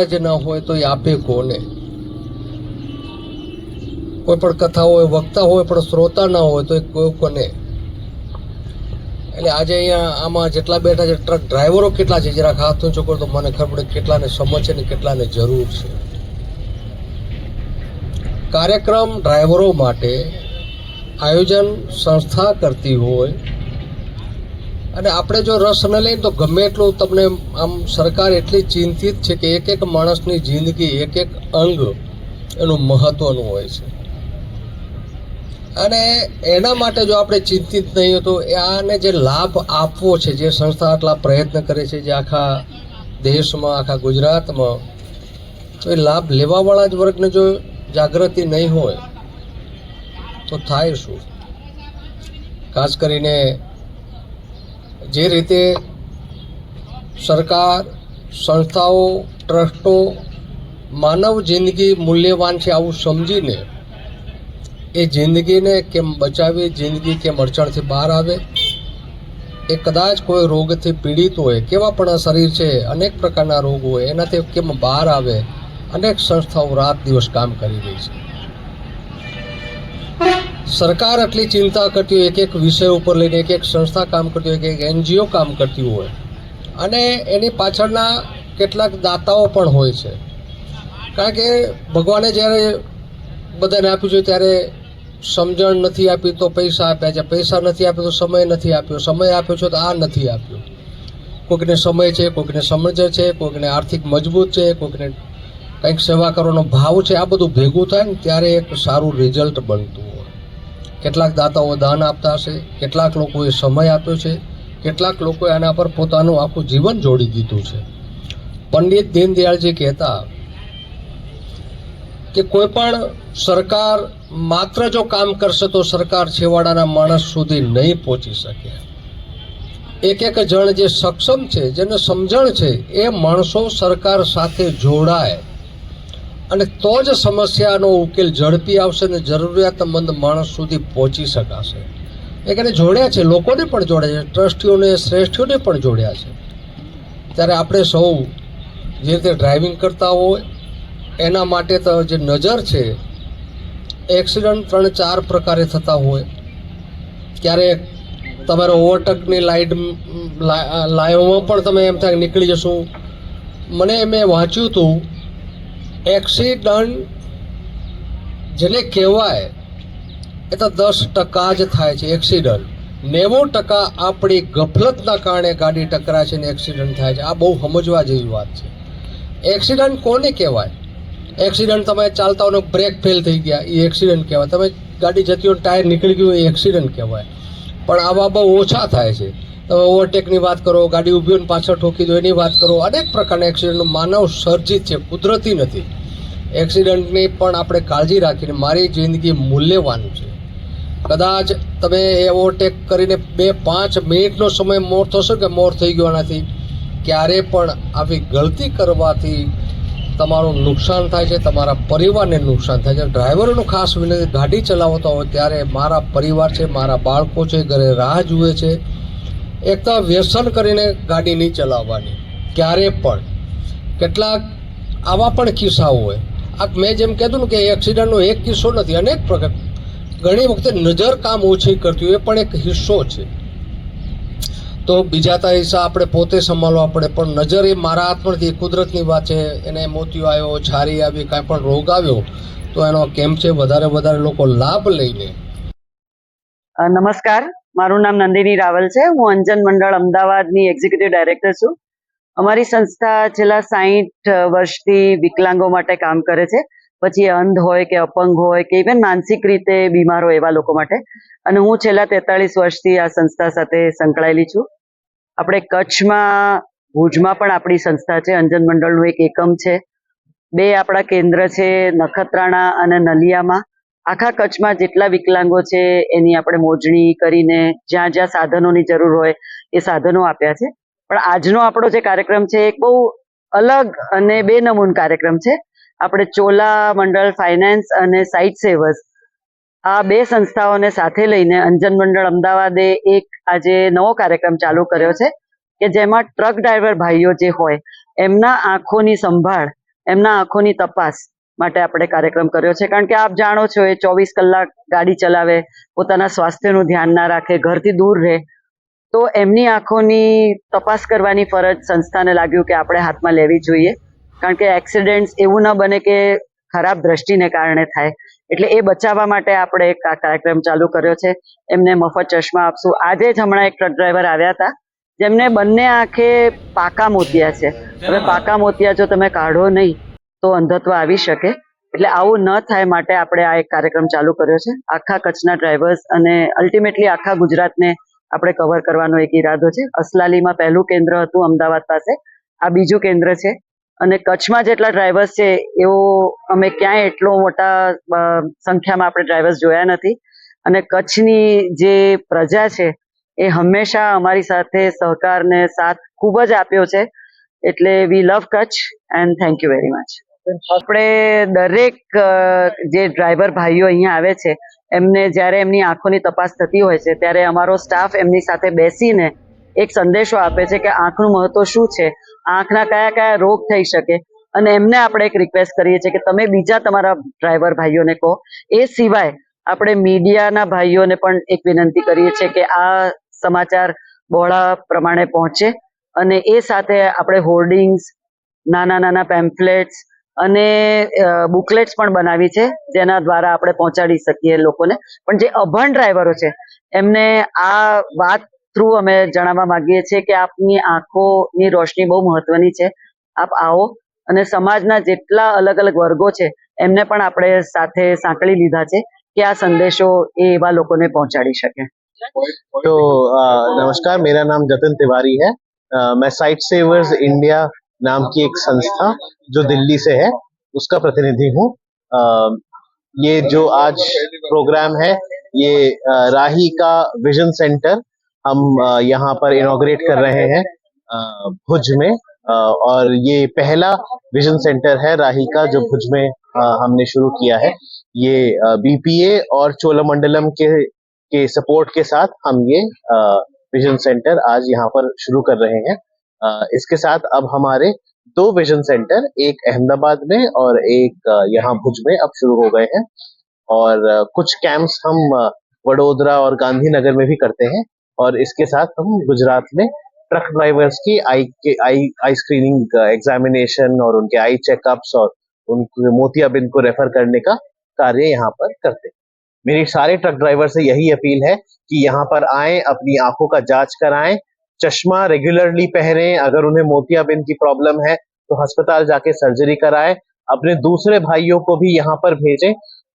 જ ન હોય તો એ આપે કોને? કોઈ પણ કથા હોય, વક્તા હોય, પણ શ્રોતા ના હોય તો એ કોઈ કોને? એટલે આજે અહીંયા આમાં જેટલા બેઠા છે, ટ્રક ડ્રાઈવરો કેટલા છે? જરાક હાથ ઊંચો કરો તો મને ખબર પડે કેટલાને સમજ છે ને કેટલાને જરૂર છે. કાર્યક્રમ ડ્રાઈવરો માટે આયોજન સંસ્થા કરતી હોય અને આપણે જો રસ ન લઈએ તો ગમે એટલું તમને આમ સરકાર એટલી ચિંતિત છે કે એક એક માણસની જિંદગી એક એક અંગ એનું મહત્વનું હોય છે. અને એના માટે જો આપણે ચિંતિત નહીં તો આને જે લાભ આપવો છે, જે સંસ્થા આટલા પ્રયત્ન કરે છે, જે આખા દેશમાં, આખા ગુજરાતમાં, તો એ લાભ લેવાવાળા જ વર્ગને જો જાગૃતિ નહીં હોય, તો થાય શું? ખાસ કરીને જે રીતે સરકાર, સંસ્થાઓ, ટ્રસ્ટો માનવ જિંદગી મૂલ્યવાન છે આવું સમજીને એ જિંદગીને કેમ બચાવી, જિંદગી કેમ અડચણથી બહાર આવે, એ કદાચ કોઈ રોગથી પીડિત હોય, કેવા પણ શરીર છે, અનેક પ્રકારના રોગ હોય, એનાથી કેમ બહાર આવે, અનેક સંસ્થાઓ રાત દિવસ કામ કરી રહી છે. સરકાર આટલી ચિંતા કરતી હોય, એક એક વિષય ઉપર લઈને, એક એક સંસ્થા કામ કરતી હોય, એક એક એનજીઓ કામ કરતી હોય, અને એની પાછળના કેટલાક દાતાઓ પણ હોય છે. કારણ કે ભગવાને જ્યારે બધાને આપ્યું છે, ત્યારે સમજણ નથી આપી તો પૈસા આપ્યા છે. પૈસા નથી આપ્યો તો સમય નથી આપ્યો. સમય આપ્યો છે તો આ નથી આપ્યો. કોઈકને સમય છે કોઈકને સમજ છે કોઈકને આર્થિક મજબૂત છે કોઈકને કંઈક સેવા કરવાનો ભાવ છે, આ બધું ભેગું થાય ને ત્યારે એક સારું રિઝલ્ટ બનતું કેટલાક દાતાઓ દાન આપતા હશે, કેટલાક લોકોએ સમય આપ્યો છે, કેટલાક લોકોએ આના પર પોતાનું આખું જીવન જોડી દીધું છે. પંડિત દીનદયાળજી કહેતા કે કોઈ પણ સરકાર માત્ર જો કામ કરશે તો સરકાર છેવાડાના માણસ સુધી નહીં પહોંચી શકે. એક એક જણ જે સક્ષમ છે, જેને સમજણ છે, એ માણસો સરકાર સાથે જોડાય. અને તો જ સમસ્યાનો ઉકેલ ઝડપી આવશે અને જરૂરિયાતમંદ માણસ સુધી પહોંચી શકાશે. એક એને જોડ્યા છે, લોકોને પણ જોડ્યા છે, ટ્રસ્ટીઓને, શ્રેષ્ઠીઓને પણ જોડ્યા છે. ત્યારે આપણે સૌ જે રીતે ડ્રાઇવિંગ કરતા હોય, એના માટે તો જે નજર છે, એક્સિડન્ટ ત્રણ ચાર પ્રકારે થતા હોય. ક્યારેક તમારે ઓવરટેકની લાઇટ લાઈવમાં પણ તમે એમ થાય નીકળી જશો. મને મેં વાંચ્યું હતું એક્સિડન્ટ જેને કહેવાય, એ તો દસ ટકા જ થાય છે એક્સિડન્ટ. નેવું ટકા આપણી ગફલતના કારણે ગાડી ટકરાય છે ને એક્સિડન્ટ થાય છે. આ બહુ સમજવા જેવી વાત છે. એક્સિડન્ટ કોને કહેવાય? એક્સિડન્ટ તમે ચાલતા હોય બ્રેક ફેલ થઈ ગયા એ એક્સિડન્ટ કહેવાય. તમે ગાડી જતી હોય ટાયર નીકળી ગયું એ એક્સિડન્ટ કહેવાય. પણ આવા બહુ ઓછા થાય છે. ઓવરટેકની વાત કરો, ગાડી ઊભી હોય પાછળ ઠોકી દો, એની વાત કરો, અનેક પ્રકારના એક્સિડન્ટનું માનવ સર્જિત છે, કુદરતી નથી. એક્સિડન્ટની પણ આપણે કાળજી રાખીને મારી જિંદગી મૂલ્યવાન છે. કદાચ તમે એ ઓવરટેક કરીને બે પાંચ મિનિટનો સમય મોર થશો કે મોર થઈ ગયો નથી ક્યારે પણ આવી ગલતી કરવાથી તમારું નુકસાન થાય છે, તમારા પરિવારને નુકસાન થાય છે. ડ્રાઈવરોનું ખાસ વિનંતી, ગાડી ચલાવતા હોય ત્યારે મારા પરિવાર છે, મારા બાળકો છે, ઘરે રાહ જુએ છે. એક વ્યસન કરીને ગાડી નહીં ચલાવવાની. ક્યારે પણ. કેટલાક આવા પણ કિસ્સાઓ હોય. આ મેં જેમ કીધું ને કે એક્સિડન્ટનો એક કિસ્સો નથી, અનેક પ્રકાર. ઘણી વખતે નજર કામ ઓછી કરતી હોય, એ પણ એક હિસ્સો છે. તો બીજા તા હિસ્સા આપણે પોતે સંભાળવા પડે, પણ નજર એ મારા હાથમાંથી કુદરતની વાત છે, એને મોતિયો આવ્યો, છારી આવી, કાંઈ પણ રોગ આવ્યો, તો એનો કેમ છે? વધારે વધારે લોકો લાભ લઈને. નમસ્કાર. મારું નામ નંદિની રાવલ છે. હું અંજન મંડળ અમદાવાદની એક્ઝિક્યુટિવ ડાયરેક્ટર છું. અમારી સંસ્થા છેલ્લા સાહીઠ વર્ષથી વિકલાંગો માટે કામ કરે છે. પછી અંધ હોય કે અપંગ હોય કે ઇવન માનસિક રીતે બીમાર હોય એવા લોકો માટે. અને હું છેલ્લા તેતાળીસ વર્ષથી આ સંસ્થા સાથે સંકળાયેલી છું. આપણે કચ્છમાં, ભુજમાં પણ આપણી સંસ્થા છે. અંજન મંડળનું એક એકમ છે. બે આપણા કેન્દ્ર છે નખત્રાણા અને નલિયામાં. આખા કચ્છમાં જેટલા વિકલાંગો છે, એની આપણે મોજણી કરીને જ્યાં જ્યાં સાધનોની જરૂર હોય એ સાધનો આપ્યા છે. પણ આજનો આપણો જે કાર્યક્રમ છે એક બહુ અલગ અને બે નમૂન કાર્યક્રમ છે. આપણે ચોલા મંડળ ફાઇનાન્સ અને સાઇટ સેવર્સ આ બે સંસ્થાઓને સાથે લઈને અંજન મંડળ અમદાવાદે એક આજે નવો કાર્યક્રમ ચાલુ કર્યો છે કે જેમાં ટ્રક ડ્રાઈવર ભાઈઓ જે હોય, એમના આંખોની સંભાળ, એમના આંખોની તપાસ માટે આપણે કાર્યક્રમ કર્યો છે. કારણ કે આપ જાણો છો એ ચોવીસ કલાક ગાડી ચલાવે પોતાના સ્વાસ્થ્યનું ધ્યાન ના રાખે ઘરથી દૂર રહે. તો એમની આંખોની તપાસ કરવાની ફરજ સંસ્થાને લાગ્યું કે આપણે હાથમાં લેવી જોઈએ. કારણ કે એક્સિડન્ટ એવું ન બને કે ખરાબ દ્રષ્ટિને કારણે થાય. એટલે એ બચાવવા માટે આપણે એક આ કાર્યક્રમ ચાલુ કર્યો છે. એમને મફત ચશ્મા આપશું. આજે જ હમણાં એક ટ્રક ડ્રાઈવર આવ્યા હતા. જેમને બંને આંખે પાકા મોતિયા છે. હવે પાકા મોતિયા જો તમે કાઢો નહીં તો અંધત્વ આવી શકે. એટલે આવું ન થાય માટે આપણે આ એક કાર્યક્રમ ચાલુ કર્યો છે. આખા કચ્છના ડ્રાઈવર્સ અને અલ્ટિમેટલી આખા ગુજરાતને આપણે કવર કરવાનો એક ઈરાદો છે. અસલાલીમાં પહેલું કેન્દ્ર હતું અમદાવાદ પાસે. આ બીજું કેન્દ્ર છે. અને કચ્છમાં જેટલા ડ્રાઈવર્સ છે, એવો અમે ક્યાંય એટલો મોટા સંખ્યામાં આપણે ડ્રાઈવર્સ જોયા નથી. અને કચ્છની જે પ્રજા છે, એ હંમેશા અમારી સાથે સહકારને સાથ ખૂબ જ આપ્યો છે. એટલે we love Kutch and thank you very much આપણે દરેક જે ડ્રાઈવર ભાઈઓ અહીંયા આવે છે, એમને જ્યારે એમની આંખોની તપાસ થતી હોય છે, ત્યારે અમારો સ્ટાફ એમની સાથે બેસીને એક સંદેશો આપે છે કે આંખનું મહત્વ શું છે, આંખના કયા કયા રોગ થઈ શકે, અને એમને આપણે એક રિક્વેસ્ટ કરીએ છીએ કે તમે બીજા તમારા ડ્રાઈવર ભાઈઓને કહો. એ સિવાય આપણે મીડિયાના ભાઈઓને પણ એક વિનંતી કરીએ છીએ કે આ સમાચાર બહોળા પ્રમાણે પહોંચે, અને એ સાથે આપણે હોર્ડિંગ્સ નાના નાના પેમ્ફલેટ્સ અને બુકલેટ્સ પણ બનાવી છે, જેના દ્વારા આપણે પહોંચાડી શકીએ લોકોને. પણ જે અભણ ડ્રાઈવરો છે, એમને આ વાત થ્રુ અમે જણાવવા માંગીએ છીએ કે આપની આંખોની રોશની બહુ મહત્વની છે. આપ આવો અને સમાજના જેટલા અલગ અલગ વર્ગો છે, એમને પણ આપણે સાથે સાંકળી લીધા છે કે આ સંદેશો એ એવા લોકોને પહોંચાડી શકે. તો નમસ્કાર, મેરા નામ જતન તિવારી હૈ. મેં સાઇટ સેવર્સ ઇન્ડિયા नाम की एक संस्था जो दिल्ली से है, उसका प्रतिनिधि हूँ। ये जो आज प्रोग्राम है, ये राही का विजन सेंटर हम यहाँ पर इनोग्रेट कर रहे हैं भुज में। और ये पहला विजन सेंटर है राही का जो भुज में हमने शुरू किया है। ये बीपीए और चोलामंडलम के के सपोर्ट के साथ हम ये विजन सेंटर आज यहाँ पर शुरू कर रहे हैं। इसके साथ अब हमारे दो विजन सेंटर एक अहमदाबाद में और एक यहाँ भुज में अब शुरू हो गए हैं। और कुछ कैंप्स हम वडोदरा और गांधीनगर में भी करते हैं और इसके साथ हम गुजरात में ट्रक ड्राइवर्स की आई के आई आई स्क्रीनिंग एग्जामिनेशन और उनके आई चेकअप्स और उनके मोतियाबिंद को रेफर करने का कार्य यहाँ पर करते हैं। मेरी सारे ट्रक ड्राइवर से यही अपील है कि यहाँ पर आए, अपनी आँखों का जाँच कराएँ चश्मा रेगुलरली पहने अगर उन्हें मोतियाबिंद की प्रॉब्लम है तो अस्पताल जाके सर्जरी कराएँ, अपने दूसरे भाइयों को भी यहाँ पर भेजें।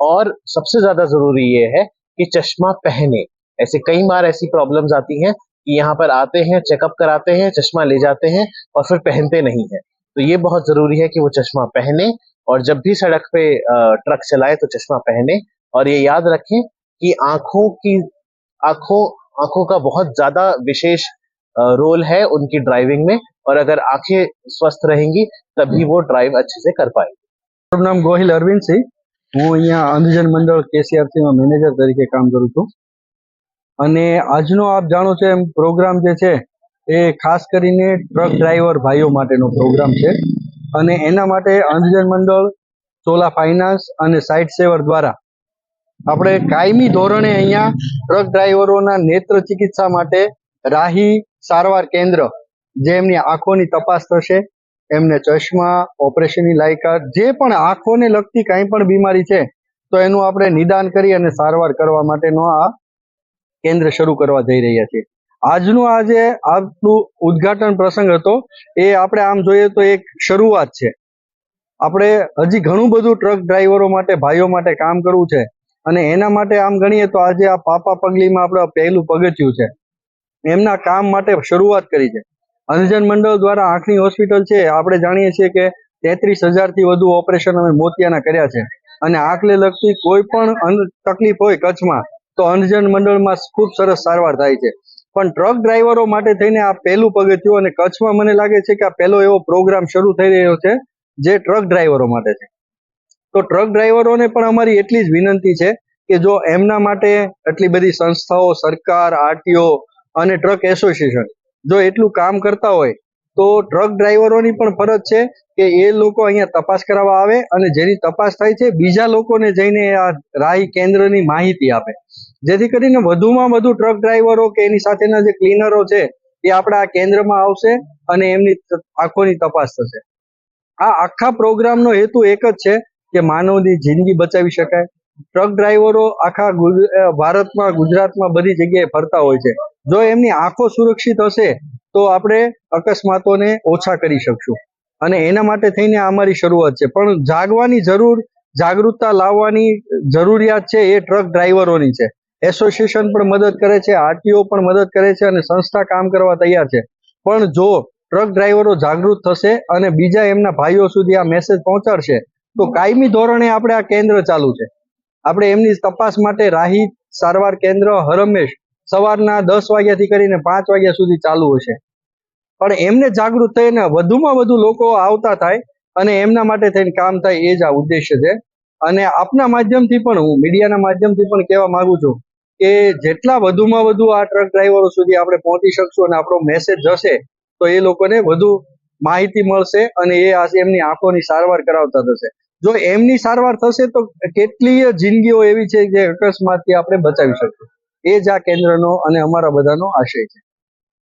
और सबसे ज़्यादा ज़रूरी ये है कि चश्मा पहने। ऐसे कई बार ऐसी प्रॉब्लम्स आती हैं कि यहाँ पर आते हैं चेकअप कराते हैं, चश्मा ले जाते हैं और फिर पहनते नहीं है। तो ये बहुत ज़रूरी है कि वो चश्मा पहने और जब भी सड़क पे ट्रक चलाए तो चश्मा पहने। और ये याद रखें कि आँखों की, आँखों आँखों का बहुत ज़्यादा विशेष रोल है उनकी ड्राइविंग में और अगर आंखें स्वस्थ रहेंगी तभी वो ड्राइव अच्छे से कर पाएंगे મારું નામ ગોહિલ અરવિંદસિંહ હું અહીંયા અંધજન મંડળ કેસીઆરસીમાં મેનેજર તરીકે કામ કરું છું અને આજનો આપ જાણો છો એમ પ્રોગ્રામ જે છે એ ખાસ કરીને ટ્રક ડ્રાઈવર ભાઈઓ માટેનો પ્રોગ્રામ છે અને એના માટે અંધજન મંડળ ચોલા ફાઇનાન્સ અને સાઇટ સેવર દ્વારા આપણે કાયમી ધોરણે અહીંયા ટ્રક ડ્રાઈવરોના નેત્ર ચિકિત્સા માટે રાહી સારવાર કેન્દ્ર જે એમની આંખોની તપાસ થશે, એમને ચશ્મા, ઓપરેશનની લાયકાત, જે પણ આંખોને લગતી કાંઈ પણ બીમારી છે, તો એનું આપણે નિદાન કરી અને સારવાર કરવા માટેનો આ કેન્દ્ર શરૂ કરવા જઈ રહ્યા છીએ. આજનું આ જે આપણું ઉદ્ઘાટન પ્રસંગ હતો, એ આપણે આમ જોઈએ તો એક શરૂઆત છે. આપણે હજી ઘણું બધું ટ્રક ડ્રાઈવરો માટે, ભાઈઓ માટે કામ કરવું છે, અને એના માટે આમ ગણીએ તો આજે આ પાપા પગલીમાં આપણે પહેલું પગથિયું છે. એમના કામ માટે શરૂઆત કરી છે. અંધજન મંડળ દ્વારા આંખની હોસ્પિટલ છે. આપણે જાણીએ છીએ કે તેત્રીસ હજારથી વધુ ઓપરેશન અમે મોતિયાના કર્યા છે. અને આંખને લગતી કોઈ પણ તકલીફ હોય કચ્છમાં, તો અંધજન મંડળમાં ખૂબ સરસ સારવાર થાય છે. પણ ટ્રક ડ્રાઈવરો માટે થઈને આ પહેલું પગથિયું અને કચ્છમાં મને લાગે છે કે આ પહેલો એવો પ્રોગ્રામ શરૂ થઈ રહ્યો છે, જે ટ્રક ડ્રાઈવરો માટે છે. તો ટ્રક ડ્રાઈવરોને પણ અમારી એટલી જ વિનંતી છે કે જો એમના માટે આટલી બધી સંસ્થાઓ, સરકાર, આરટીઓ અને ટ્રક એસોસિએશન જો એટલું કામ કરતા હોય, તો ટ્રક ડ્રાઈવરોની પણ ફરજ છે કે એ લોકો અહીંયા તપાસ કરાવવા આવે અને જેની તપાસ થાય છે, બીજા લોકોને જઈને આ રાહી કેન્દ્રની માહિતી આપે. જેથી કરીને વધુમાં વધુ ટ્રક ડ્રાઈવરો કે એની સાથેના જે ક્લીનરો છે, એ આપણા આ કેન્દ્રમાં આવશે અને એમની આંખોની તપાસ થશે. આ આખા પ્રોગ્રામનો હેતુ એક જ છે કે માનવની જિંદગી બચાવી શકાય. ટ્રક ડ્રાઈવરો આખા ભારતમાં, ગુજરાતમાં બધી જગ્યાએ ફરતા હોય છે. જો એમની આંખો સુરક્ષિત હશે, તો આપણે અકસ્માતોને ઓછા કરી શકશું. અને એના માટે થઈને અમારી શરૂઆત છે. પણ જાગવાની જરૂર, જાગૃતતા લાવવાની જરૂરિયાત છે એ ટ્રક ડ્રાઈવરોની છે. એસોસિએશન પણ મદદ કરે છે, આરટીઓ પણ મદદ કરે છે અને સંસ્થા કામ કરવા તૈયાર છે. પણ જો ટ્રક ડ્રાઈવરો જાગૃત થશે અને બીજા એમના ભાઈઓ સુધી આ મેસેજ પહોંચાડશે, તો કાયમી ધોરણે આપણે આ કેન્દ્ર ચાલુ છે. આપણે એમની તપાસ માટે રાહી સારવાર કેન્દ્ર હરમેશ સવારના દસ વાગ્યાથી કરીને પાંચ વાગ્યા સુધી ચાલુ હશે. પણ એમને જાગૃત થઈને વધુમાં વધુ લોકો આવતા થાય અને એમના માટે થઈને કામ થાય એ જ આ ઉદ્દેશ્ય છે. અને આપના માધ્યમથી પણ હું, મીડિયાના માધ્યમથી પણ કહેવા માંગુ છું કે જેટલા વધુમાં વધુ આ ટ્રક ડ્રાઈવરો સુધી આપણે પહોંચી શકશું અને આપણો મેસેજ જશે, તો એ લોકોને વધુ માહિતી મળશે અને એ એમની આંખોની સારવાર કરાવતા થશે. જો એમની સારવાર થશે તો કેટલીય જિંદગીઓ એવી છે જે અકસ્માતથી આપણે બચાવી શકશું એ જ આ કેન્દ્રનો અને અમારા બધાનો આશય છે.